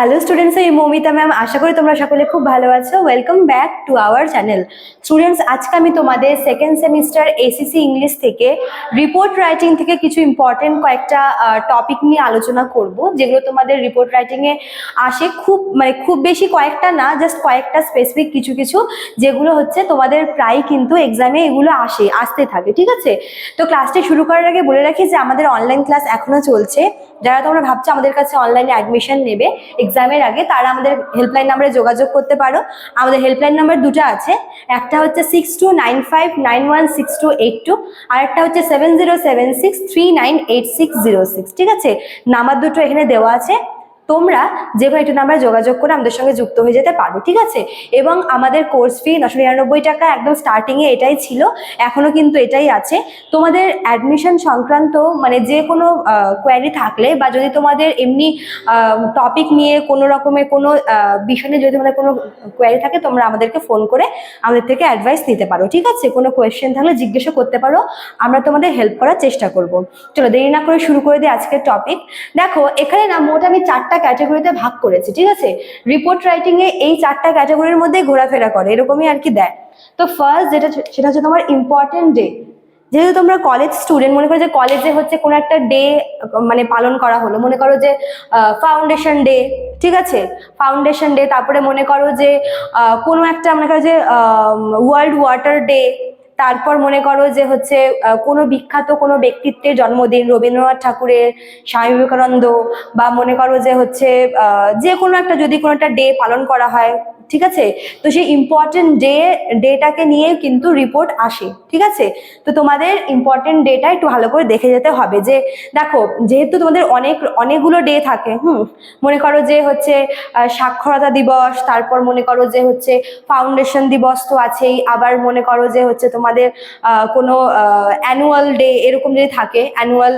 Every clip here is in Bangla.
হ্যালো স্টুডেন্টস এই মমিতা ম্যাম আশা করি তোমরা সকলে খুব ভালো আছো। Welcome back to our channel students আজকে আমি তোমাদের সেকেন্ড সেমিস্টার এসিসি ইংলিশ থেকে রিপোর্ট রাইটিং থেকে কিছু ইম্পর্টেন্ট কয়েকটা টপিক নিয়ে আলোচনা করব, যেগুলো তোমাদের রিপোর্ট রাইটিংয়ে আসে খুব মানে খুব বেশি কয়েকটা না জাস্ট কয়েকটা স্পেসিফিক কিছু কিছু, যেগুলো হচ্ছে তোমাদের প্রায় কিন্তু এক্সামে এগুলো আসে, আসতে থাকে, ঠিক আছে? তো ক্লাসটি শুরু করার আগে বলে রাখি যে আমাদের অনলাইন ক্লাস এখনও চলছে। যারা তোমরা ভাবছ আমাদের কাছে অনলাইনে অ্যাডমিশন নেবে এক্সামের আগে তারা আমাদের হেল্পলাইন নাম্বারে যোগাযোগ করতে পারো। আমাদের হেল্পলাইন নাম্বার দুটো আছে। একটা হচ্ছে six two nine five nine one six two eight two আর একটা হচ্ছে seven zero seven six three nine eight six zero six ঠিক আছে? নাম্বার দুটো এখানে দেওয়া আছে। তোমরা যে কোনো একটু নাম্বারে যোগাযোগ করে আমাদের সঙ্গে যুক্ত হয়ে যেতে পারো, ঠিক আছে? এবং আমাদের কোর্স ফি নশো নিরানব্বই টাকা একদম স্টার্টিংয়ে এটাই ছিল এখনও কিন্তু এটাই আছে। তোমাদের অ্যাডমিশন সংক্রান্ত মানে যে কোনো কোয়ারি থাকলে বা যদি তোমাদের এমনি টপিক নিয়ে কোনো রকমের কোনো বিষয় নিয়ে যদি তোমাদের কোনো কোয়ারি থাকে, তোমরা আমাদেরকে ফোন করে আমাদের থেকে অ্যাডভাইস নিতে পারো, ঠিক আছে? কোনো কোয়েশ্চেন থাকলে জিজ্ঞাসা করতে পারো, আমরা তোমাদের হেল্প করার চেষ্টা করব। চলো দেরি না করে শুরু করে দিই আজকের টপিক দেখো, এখানে না মোট আমি চারটা ক্যাটাগরিতে ভাগ করেছে, ঠিক আছে? রিপোর্ট রাইটিং এ এই চারটা ক্যাটাগরির মধ্যে ঘোরাফেরা করে, এরকমই আর কি দেয়। তো ফার্স্ট যেটা সেটা হচ্ছে তোমার ইম্পর্টেন্ট ডে যেহেতু তোমরা কলেজ স্টুডেন্ট মনে করো যে কলেজে হচ্ছে কোনো একটা ডে মানে পালন করা হলো, মনে করো যে ফাউন্ডেশন ডে ঠিক আছে? ফাউন্ডেশন ডে তারপরে মনে করো যে কোনো একটা, মনে করো যে ওয়ার্ল্ড ওয়াটার ডে তারপর মনে করো যে হচ্ছে কোনো বিখ্যাত কোনো ব্যক্তিত্বের জন্মদিন রবীন্দ্রনাথ ঠাকুরের স্বামী বিবেকানন্দ বা মনে করো যে হচ্ছে যে কোনো একটা যদি কোনো একটা ডে পালন করা হয় ঠিক আছে? তো সেই ইম্পর্টেন্ট ডে ডেটাকে নিয়ে কিন্তু রিপোর্ট আসে, ঠিক আছে? তো তোমাদের ইম্পর্টেন্ট ডেটা একটু ভালো করে দেখে যেতে হবে যে, দেখো, যেহেতু তোমাদের অনেক, অনেকগুলো ডে থাকে, হুম? মনে করো যে হচ্ছে সাক্ষরতা দিবস, তারপর মনে করো যে হচ্ছে ফাউন্ডেশন দিবস তো আছেই, আবার মনে করো যে হচ্ছে তোমাদের কোনো অ্যানুয়াল ডে এরকম যদি থাকে অ্যানুয়াল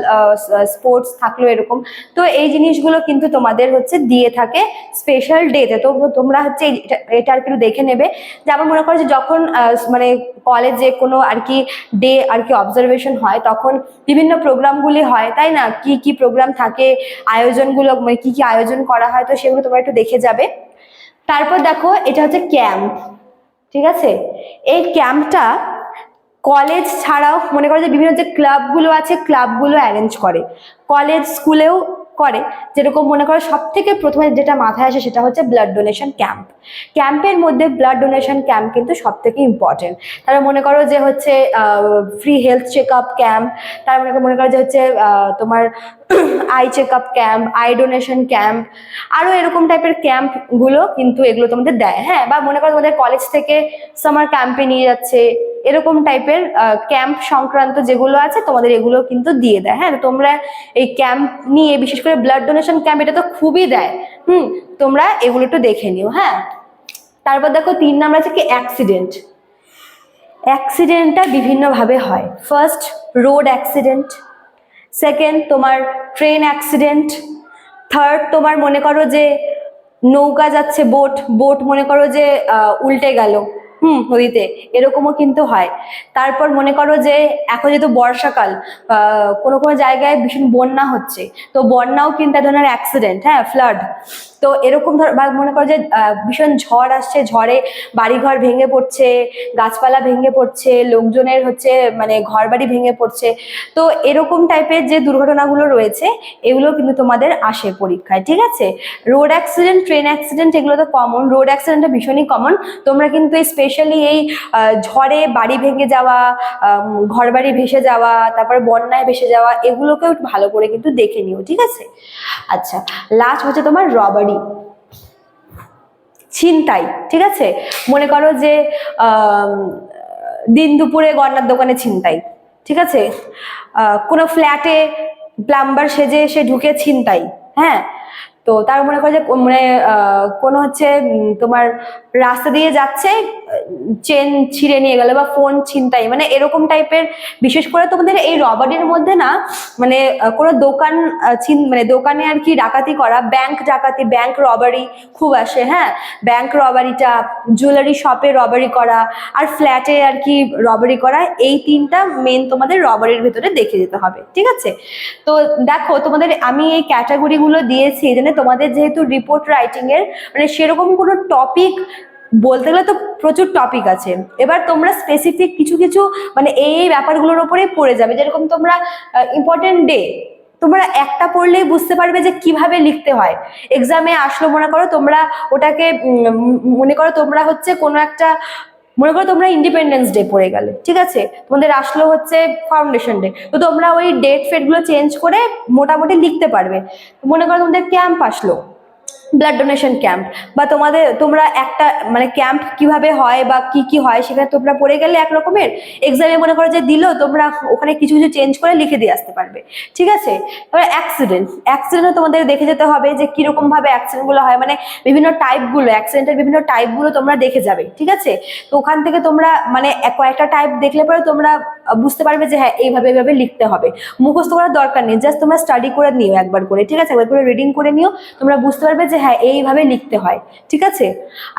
স্পোর্টস থাকল এরকম, তো এই জিনিসগুলো কিন্তু তোমাদের হচ্ছে দিয়ে থাকে স্পেশাল ডেতে তো। তোমরা হচ্ছে এটা- আর কি দেখে নেবে। যেমন মনে করো যে যখন মানে কলেজে কোনো আর কি ডে আর কি অবজারভেশন হয়, তখন বিভিন্ন প্রোগ্রামগুলি হয়, তাই না? কি কি প্রোগ্রাম থাকে, আয়োজনগুলো মানে কি কি আয়োজন করা হয়, তো সেগুলো তোমরা একটু দেখে যাবে। তারপর দেখো, এটা হচ্ছে ক্যাম্প ঠিক আছে? এই ক্যাম্পটা কলেজ ছাড়াও মনে করো যে বিভিন্ন যে ক্লাবগুলো আছে ক্লাবগুলো অ্যারেঞ্জ করে। কলেজ স্কুলেও করে, যেরকম মনে করো সব থেকে প্রথমে যেটা মাথায় আসে সেটা হচ্ছে ব্লাড ডোনেশন ক্যাম্প ক্যাম্পের মধ্যে ব্লাড ডোনেশন ক্যাম্প কিন্তু সব থেকে ইম্পর্টেন্ট তারা মনে করো যে হচ্ছে free health check up camp তার মনে করো মনে করো যে হচ্ছে তোমার eye check up camp eye donation camp আরও এরকম টাইপের ক্যাম্পগুলো কিন্তু এগুলো তোমাদের দেয়। হ্যাঁ বা মনে করো তোমাদের কলেজ থেকে সামার ক্যাম্পে নিয়ে যাচ্ছে এরকম টাইপের ক্যাম্প সংক্রান্ত যেগুলো আছে, তোমাদের এগুলো কিন্তু দিয়ে দেয়। হ্যাঁ তোমরা এই ক্যাম্প নিয়ে, বিশেষ করে ব্লাড ডোনেশন ক্যাম্প এটা তো খুবই দেয়। হুম, তোমরা এগুলো একটু দেখে নিও হ্যাঁ? তারপর দেখো, তিন নাম্বার আছে কি? অ্যাক্সিডেন্ট অ্যাক্সিডেন্টটা বিভিন্নভাবে হয়। ফার্স্ট রোড অ্যাক্সিডেন্ট সেকেন্ড তোমার ট্রেন অ্যাক্সিডেন্ট থার্ড তোমার মনে করো যে নৌকা যাচ্ছে বোট বোট মনে করো যে উল্টে গেল। হুম নদীতে এরকমও কিন্তু হয়। তারপর মনে করো যে, এখন যেহেতু বর্ষাকাল কোনো কোনো জায়গায় ভীষণ বন্যা হচ্ছে, তো বন্যাও কিন্তু এক ধরনের অ্যাক্সিডেন্ট হ্যাঁ ফ্লাড তো এরকম ধর, বা মনে করো যে ভীষণ ঝড় আসছে, ঝড়ে বাড়িঘর ভেঙে পড়ছে, গাছপালা ভেঙে পড়ছে, লোকজনের হচ্ছে মানে ঘর বাড়ি ভেঙে পড়ছে। তো এরকম টাইপের যে দুর্ঘটনাগুলো রয়েছে, এগুলো কিন্তু তোমাদের আসে পরীক্ষায়, ঠিক আছে? রোড অ্যাক্সিডেন্ট ট্রেন অ্যাক্সিডেন্ট এগুলো তো কমন রোড অ্যাক্সিডেন্টটা ভীষণই কমন তোমরা কিন্তু স্পেশালি এই ঝড়ে বাড়ি ভেঙে যাওয়া ঘর বাড়ি ভেসে যাওয়া, তারপর বন্যায় ভেসে যাওয়া, এগুলোকেও ভালো করে কিন্তু দেখে নিও, ঠিক আছে? আচ্ছা লাস্ট হচ্ছে তোমার রবারি ছিনতাই, ঠিক আছে? মনে করো যে দিন দুপুরে গন্নার দোকানে ছিনতাই, ঠিক আছে? কোনো ফ্ল্যাটে প্লাম্বার সেজে এসে ঢুকে ছিনতাই হ্যাঁ? তো তার মনে করে যে মানে কোনো হচ্ছে তোমার রাস্তা দিয়ে যাচ্ছে, চেন ছিঁড়ে নিয়ে গেল বা ফোন ছিনতাই মানে এরকম টাইপের, বিশেষ করে তোমাদের এই রবারির মধ্যে না মানে কোনো দোকান ছিন মানে দোকানে আর কি ডাকাতি করা ব্যাংক ডাকাতি ব্যাংক রবারি খুব আসে হ্যাঁ? ব্যাংক রবারিটা জুয়েলারি শপে রবারি করা, আর ফ্ল্যাটে আর কি রবারি করা, এই তিনটা মেন তোমাদের রবারির ভেতরে দেখে যেতে হবে, ঠিক আছে? তো দেখো, তোমাদের আমি এই ক্যাটাগরিগুলো দিয়েছি জন্য তোমাদের যেহেতু রিপোর্ট রাইটিং এর মানে সেরকম কোনো টপিক বলতে গেলে তো প্রচুর টপিক আছে। এবার তোমরা স্পেসিফিক কিছু কিছু মানে এই এই ব্যাপারগুলোর উপরেই পড়ে যাবে। যেরকম তোমরা ইম্পর্টেন্ট ডে তোমরা একটা পড়লেই বুঝতে পারবে যে কীভাবে লিখতে হয়। এক্সামে আসলো মনে করো তোমরা ওটাকে মনে করো তোমরা হচ্ছে কোনো একটা মনে করো তোমরা ইন্ডিপেন্ডেন্স ডে পড়ে গেলে, ঠিক আছে? তোমাদের আসলো হচ্ছে ফাউন্ডেশন ডে তো তোমরা ওই ডেট ফেটগুলো চেঞ্জ করে মোটামুটি লিখতে পারবে। মনে করো তোমাদের ক্যাম্প আসলো ব্লাড ডোনেশন ক্যাম্প বা তোমাদের, তোমরা একটা মানে ক্যাম্প কীভাবে হয় বা কি কি হয় সেখানে তোমরা পড়ে গেলে এক রকমের এক্সামে মনে করো যে দিলো, তোমরা ওখানে কিছু কিছু চেঞ্জ করে লিখে দিয়ে আসতে পারবে। ঠিক আছে? এবার অ্যাক্সিডেন্ট অ্যাক্সিডেন্টও তোমাদের দেখে যেতে হবে যে কীরকম ভাবে অ্যাক্সিডেন্ট হয়। মানে বিভিন্ন টাইপগুলো অ্যাক্সিডেন্টের বিভিন্ন টাইপগুলো তোমরা দেখে যাবে। ঠিক আছে? তো ওখান থেকে তোমরা মানে কয়েকটা টাইপ দেখলে পরে তোমরা বুঝতে পারবে যে হ্যাঁ এইভাবে এইভাবে লিখতে হবে। মুখস্থ করার দরকার নেই জাস্ট তোমরা স্টাডি করে নিও একবার করে, ঠিক আছে? একবার করে রিডিং করে নিও, তোমরা বুঝতে পারবে যে হ্যাঁ এইভাবে লিখতে হয়, ঠিক আছে?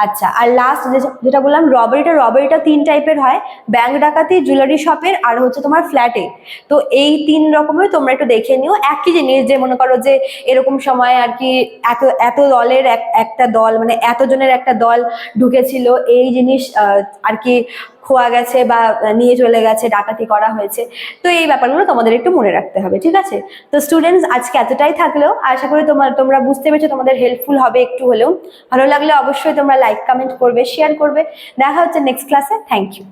আচ্ছা আর লাস্ট যেটা বললাম রবারিটা রবারিটা তিন টাইপের হয় ব্যাংক ডাকাতি জুয়েলারি শপের আর হচ্ছে তোমার ফ্ল্যাটে তো এই তিন রকমের তোমরা একটু দেখে নিও, একই জিনিস যে মনে করো যে এরকম সময় আর কি এত এত দলের এক- একটা দল মানে এতজনের একটা দল ঢুকেছিল, এই জিনিস আর কি খোয়া গেছে বা নিয়ে চলে গেছে ডাকাতি করা হয়েছে। তো এই ব্যাপারগুলো তোমাদের একটু মনে রাখতে হবে, ঠিক আছে? তো স্টুডেন্টস আজকে এতটাই থাকলেও আশা করি তোমার তোমরা বুঝতে পেরেছ তোমাদের হেল্পফুল হবে একটু হলেও। ভালো লাগলে অবশ্যই তোমরা লাইক কমেন্ট করবে শেয়ার করবে। দেখা হচ্ছে নেক্সট ক্লাসে থ্যাংক ইউ